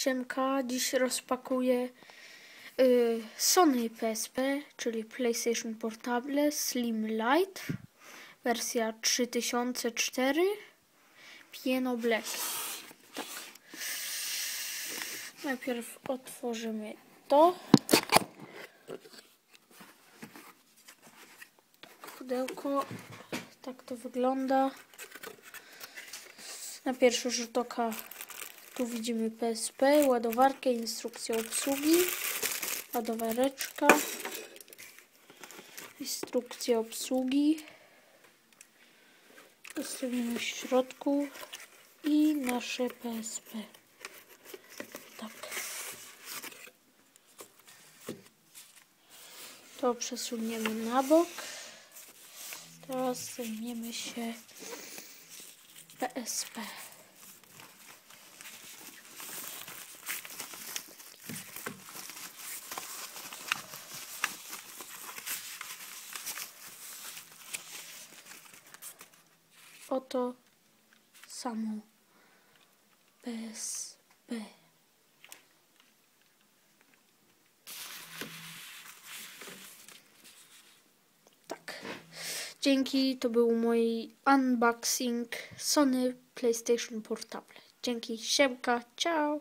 Siemka, dziś rozpakuję y, Sony PSP, czyli PlayStation Portable Slim Lite, wersja 3004, Pieno Black. Tak. Najpierw otworzymy to. Pudełko, tak to wygląda. Na pierwszy rzut oka tu widzimy PSP, ładowarkę, instrukcję obsługi, ładowareczka, instrukcję obsługi. Zostawimy w środku i nasze PSP. Tak. To przesuniemy na bok. Teraz zajmiemy się PSP. Oto samo PSP. Tak. Dzięki, to był mój unboxing Sony PlayStation Portable. Dzięki, siemka, ciao!